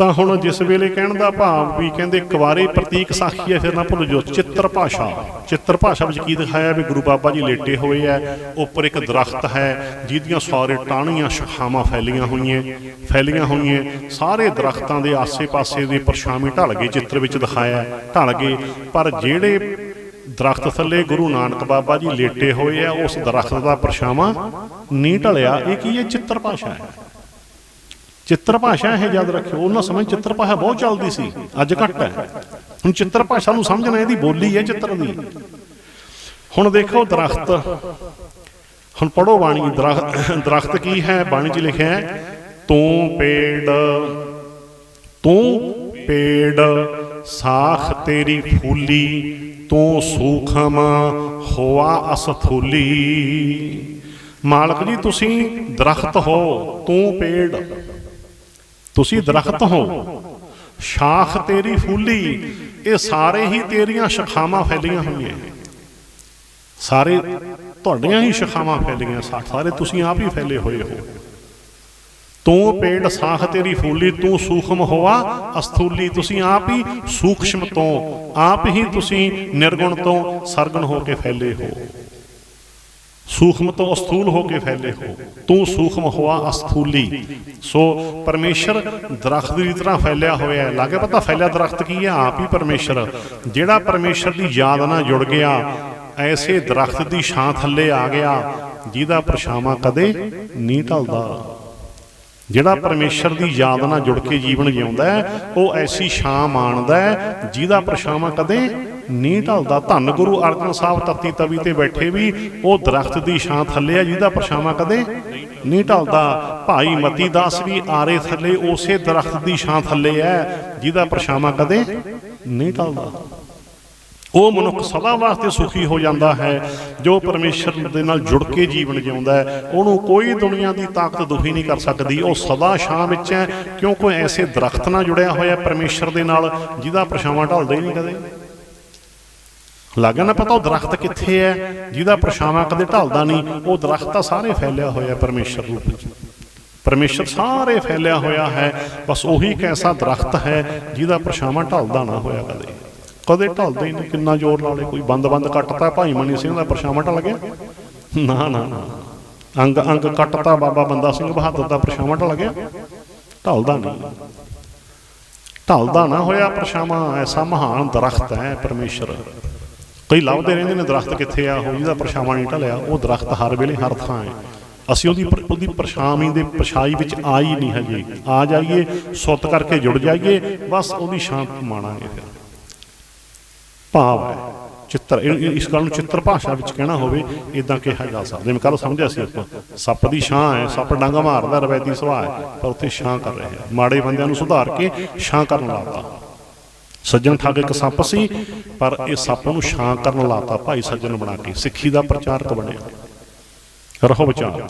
ਤਾਂ ਹੁਣ ਜਿਸ ਵੇਲੇ ਕਹਿਣ ਦਾ ਭਾਵ ਵੀ ਕਹਿੰਦੇ ਕੁਵਾਰੇ ਪ੍ਰਤੀਕ ਸਾਖੀ ਹੈ, ਫਿਰ ਨਾ ਭੁੱਲ ਜੋ ਚਿੱਤਰ ਭਾਸ਼ਾ। ਚਿੱਤਰ ਭਾਸ਼ਾ ਵਿੱਚ ਕੀ ਦਿਖਾਇਆ ਵੀ ਗੁਰੂ ਬਾਬਾ ਜੀ ਲੇਟੇ ਹੋਏ ਐ ਉੱਪਰ ਇੱਕ ਦਰਖਤ ਹੈ, ਜਿਹਦੀਆਂ ਸਾਰੇ ਟਾਹਣੀਆਂ, ਸ਼ਾਖਾਵਾਂ ਫੈਲੀਆਂ ਹੋਈਆਂ ਫੈਲੀਆਂ ਹੋਈਆਂ। ਸਾਰੇ ਦਰਖਤਾਂ ਦੇ ਆਸੇ-ਪਾਸੇ ਦੇ ਪਰਛਾਵੇਂ ਢਲ ਗਏ, ਚਿੱਤਰ ਵਿੱਚ ਦਿਖਾਇਆ ਢਲ ਗਏ। ਪਰ ਜਿਹੜੇ ਦਰਖਤ ਥੱਲੇ ਗੁਰੂ ਨਾਨਕ ਬਾਬਾ ਜੀ ਲੇਟੇ ਹੋਏ ਆ ਉਸ ਦਰਖਤ ਦਾ ਪਰਛਾਵਾਂ ਨਹੀਂ ਢਲਿਆ। ਇਹ ਕੀ ਹੈ? ਚਿੱਤਰ ਭਾਸ਼ਾ ਹੈ। ਚਿੱਤਰ ਭਾਸ਼ਾ ਇਹ ਯਾਦ ਰੱਖਿਓ, ਉਹਨਾਂ ਸਮੇਂ ਚਿੱਤਰ ਭਾਸ਼ਾ ਬਹੁਤ ਚੱਲਦੀ ਸੀ, ਅੱਜ ਘੱਟ ਹੈ। ਹੁਣ ਚਿੱਤਰ ਭਾਸ਼ਾ ਨੂੰ ਸਮਝਣਾ ਇਹਦੀ ਬੋਲੀ ਹੈ ਚਿੱਤਰ ਦੀ। ਹੁਣ ਦੇਖੋ ਦਰਖਤ। ਹੁਣ ਪੜੋ ਬਾਣੀ, ਦਰਖਤ ਦਰਖਤ ਕੀ ਹੈ? ਬਾਣੀ 'ਚ ਲਿਖਿਆ ਹੈ, ਤੂੰ ਪੇੜ ਤੂੰ ਪੇੜ, ਸਾਖ ਤੇਰੀ ਫੂਲੀ, ਤੂੰ ਸੂਖਮ ਹੋਆ ਅਸਥੂਲੀ। ਮਾਲਕ ਜੀ, ਤੁਸੀਂ ਦਰਖਤ ਹੋ, ਤੂੰ ਪੇੜ। ਤੁਸੀਂ ਦਰਖਤ ਹੋ ਸ਼ਾਖ ਤੇਰੀ ਫੂਲੀ, ਇਹ ਸਾਰੇ ਹੀ ਤੇਰੀਆਂ ਸ਼ਾਖਾਵਾਂ ਫੈਲੀਆਂ ਹੋਈਆਂ। ਸਾਰੇ ਤੁਹਾਡੀਆਂ ਹੀ ਸ਼ਾਖਾਵਾਂ ਫੈਲੀਆਂ, ਸਾ- ਸਾਰੇ ਤੁਸੀਂ ਆਪ ਹੀ ਫੈਲੇ ਹੋਏ ਹੋ। ਤੂੰ ਪੇੜ ਸਾਖ ਤੇਰੀ ਫੂਲੀ, ਤੂੰ ਸੂਖਮ ਹੋਆ, ਅਸਥੂਲੀ ਤੁਸੀਂ ਆਪ ਹੀ ਸੂਖਸ਼ਮ ਤੋਂ, ਆਪ ਹੀ ਤੁਸੀਂ ਨਿਰਗੁਣ ਤੋਂ ਸਰਗੁਣ ਹੋ ਕੇ ਫੈਲੇ ਹੋ। ਸੂਖਮ ਤੋਂ ਅਸਥੂਲ ਹੋ ਕੇ ਫੈਲੇ ਹੋ। ਤੂੰ ਸੂਖਮ ਹੋਆ ਅਸਥੂਲੀ। ਸੋ ਪਰਮੇਸ਼ਰ ਦਰਖਤ ਦੀ ਤਰ੍ਹਾਂ ਫੈਲਿਆ ਹੋਇਆ ਹੈ। ਲਾਗੇ ਪਤਾ ਫੈਲਿਆ ਦਰਖਤ ਕੀ ਹੈ? ਆਪ ਹੀ ਪਰਮੇਸ਼ਰ। ਜਿਹੜਾ ਪਰਮੇਸ਼ਰ ਦੀ ਯਾਦ ਨਾਲ ਜੁੜ ਗਿਆ, ਐਸੇ ਦਰਖਤ ਦੀ ਛਾਂ ਥੱਲੇ ਆ ਗਿਆ, ਜਿਹਦਾ ਪਰਛਾਵਾਂ ਕਦੇ ਨਹੀਂ ਢਲਦਾ। ਜਿਹੜਾ ਪਰਮੇਸ਼ਰ ਦੀ ਯਾਦ ਨਾਲ ਜੁੜ ਕੇ ਜੀਵਨ ਜਿਉਂਦਾ ਹੈ, ਉਹ ਐਸੀ ਛਾਂ ਮਾਣਦਾ ਹੈ, ਜਿਹਦਾ ਪਰਛਾਵਾਂ ਕਦੇ ਨਹੀਂ ਢਲਦਾ ਧੰਨ ਗੁਰੂ ਅਰਜਨ ਸਾਹਿਬ ਤੱਤੀ ਤਵੀ ਤੇ ਬੈਠੇ ਵੀ, ਉਹ ਦਰਖਤ ਦੀ ਛਾਂ ਥੱਲੇ ਆ, ਜਿਹਦਾ ਪਰਛਾਵਾਂ ਕਦੇ ਨਹੀਂ ਢਲਦਾ। ਭਾਈ ਮਤੀ ਦਾਸ ਵੀ ਆਰੇ ਥੱਲੇ, ਉਸੇ ਦਰਖਤ ਦੀ ਛਾਂ ਥੱਲੇ ਹੈ ਜਿਹਦਾ ਪਰਛਾਵਾਂ ਕਦੇ ਨਹੀਂ ਢਲਦਾ। ਉਹ ਮਨੁੱਖ ਸਦਾ ਵਾਸਤੇ ਸੁਖੀ ਹੋ ਜਾਂਦਾ ਹੈ, ਜੋ ਪਰਮੇਸ਼ਰ ਦੇ ਨਾਲ ਜੁੜ ਕੇ ਜੀਵਨ ਜਿਉਂਦਾ ਹੈ। ਉਹਨੂੰ ਕੋਈ ਦੁਨੀਆ ਦੀ ਤਾਕਤ ਦੁਖੀ ਨਹੀਂ ਕਰ ਸਕਦੀ। ਉਹ ਸਦਾ ਛਾਂ ਵਿੱਚ ਹੈ ਕਿਉਂਕਿ ਐਸੇ ਦਰਖਤ ਨਾਲ ਜੁੜਿਆ ਹੋਇਆ ਪਰਮੇਸ਼ਰ ਦੇ ਨਾਲ, ਜਿਹਦਾ ਪਰਛਾਵਾਂ ਢਲਦਾ ਹੀ ਨਹੀਂ ਕਦੇ। ਲੱਗਾ ਨਾ ਪਤਾ ਉਹ ਦਰਖਤ ਕਿੱਥੇ ਹੈ, ਜਿਹਦਾ ਪਰਛਾਵਾਂ ਕਦੇ ਢਲਦਾ ਨਹੀਂ, ਉਹ ਦਰਖਤ ਤਾਂ ਸਾਰੇ ਫੈਲਿਆ ਹੋਇਆ ਪਰਮੇਸ਼ਰ ਰੂਪ ਵਿੱਚ। ਪਰਮੇਸ਼ਰ ਸਾਰੇ ਫੈਲਿਆ ਹੋਇਆ ਹੈ, ਬਸ ਉਹੀ ਇੱਕ ਐਸਾ ਦਰਖਤ ਹੈ ਜਿਹਦਾ ਪਰਛਾਵਾਂ ਢਲਦਾ ਨਾ ਹੋਇਆ ਕਦੇ। ਕਦੇ ਢਲਦਾ ਹੀ ਨਹੀਂ, ਕਿੰਨਾ ਜ਼ੋਰ ਲਾਲੇ ਕੋਈ ਬੰਦ-ਬੰਦ ਕੱਟਤਾ, ਭਾਈ ਮਨੀ ਸਿੰਘ ਦਾ ਪਰਛਾਵਾਂ ਢਲ ਗਿਆ? ਨਾ ਨਾ ਨਾ। ਅੰਗ ਅੰਗ ਕੱਟਤਾ, ਬਾਬਾ ਬੰਦਾ ਸਿੰਘ ਬਹਾਦਰ ਦਾ ਪਰਛਾਵਾਂ ਢਲ ਗਿਆ? ਢਲਦਾ ਨਹੀਂ। ਢਲਦਾ ਨਾ ਹੋਇਆ ਪਰਛਾਵਾਂ, ਐਸਾ ਮਹਾਨ ਦਰਖਤ ਹੈ ਪਰਮੇਸ਼ਰ। ਕਈ ਲੱਭਦੇ ਰਹਿੰਦੇ ਨੇ, ਦਰਖਤ ਕਿੱਥੇ ਆ, ਉਹ ਜਿਹਦਾ ਪਰਛਾਵਾਂ ਨਹੀਂ ਢਲਿਆ, ਉਹ ਦਰਖਤ ਹਰ ਵੇਲੇ ਹਰ ਥਾਂ ਹੈ। ਅਸੀਂ ਉਹਦੀ ਉਹਦੀ ਪਰਛਾਵੀਂ ਦੇ ਪਛਾਈ ਵਿੱਚ ਆ ਹੀ ਨਹੀਂ ਹਜੇ। ਆ ਜਾਈਏ, ਸੁੱਤ ਕਰਕੇ ਜੁੜ ਜਾਈਏ, ਬਸ ਉਹਦੀ ਸ਼ਾਂਤ ਮਾਣਾਂਗੇ ਫਿਰ। ਭਾਵ ਹੈ, ਚਿੱਤਰ ਇਸ ਗੱਲ ਨੂੰ ਚਿੱਤਰ ਭਾਸ਼ਾ ਵਿੱਚ ਕਹਿਣਾ ਹੋਵੇ ਇਦਾਂ ਕਿਹਾ ਜਾ ਸਕਦਾ। ਜਿਵੇਂ ਕੱਲ ਸਮਝਿਆ ਸੀ ਆਪਾਂ, ਸੱਪ ਦੀ ਛਾਂ ਹੈ, ਸੱਪ ਡਾਂਗਾ ਮਾਰਦਾ ਰਵੈਤੀ ਸੁਭਾਅ ਹੈ, ਪਰ ਉੱਥੇ ਛਾਂ ਕਰ ਰਿਹਾ ਮਾੜੇ ਬੰਦਿਆਂ ਨੂੰ ਸੁਧਾਰ ਕੇ ਛਾਂ ਕਰਨ ਲਾਤਾ ਸੱਜਣ ਠੱਗ ਇੱਕ ਸੱਪ ਸੀ, ਪਰ ਇਹ ਸੱਪ ਨੂੰ ਛਾਂ ਕਰਨ ਲਾਤਾ ਭਾਈ ਸੱਜਣ ਬਣਾ ਕੇ, ਸਿੱਖੀ ਦਾ ਪ੍ਰਚਾਰਕ ਬਣਿਆ। ਰਹੋ ਵਿਚਾਰ।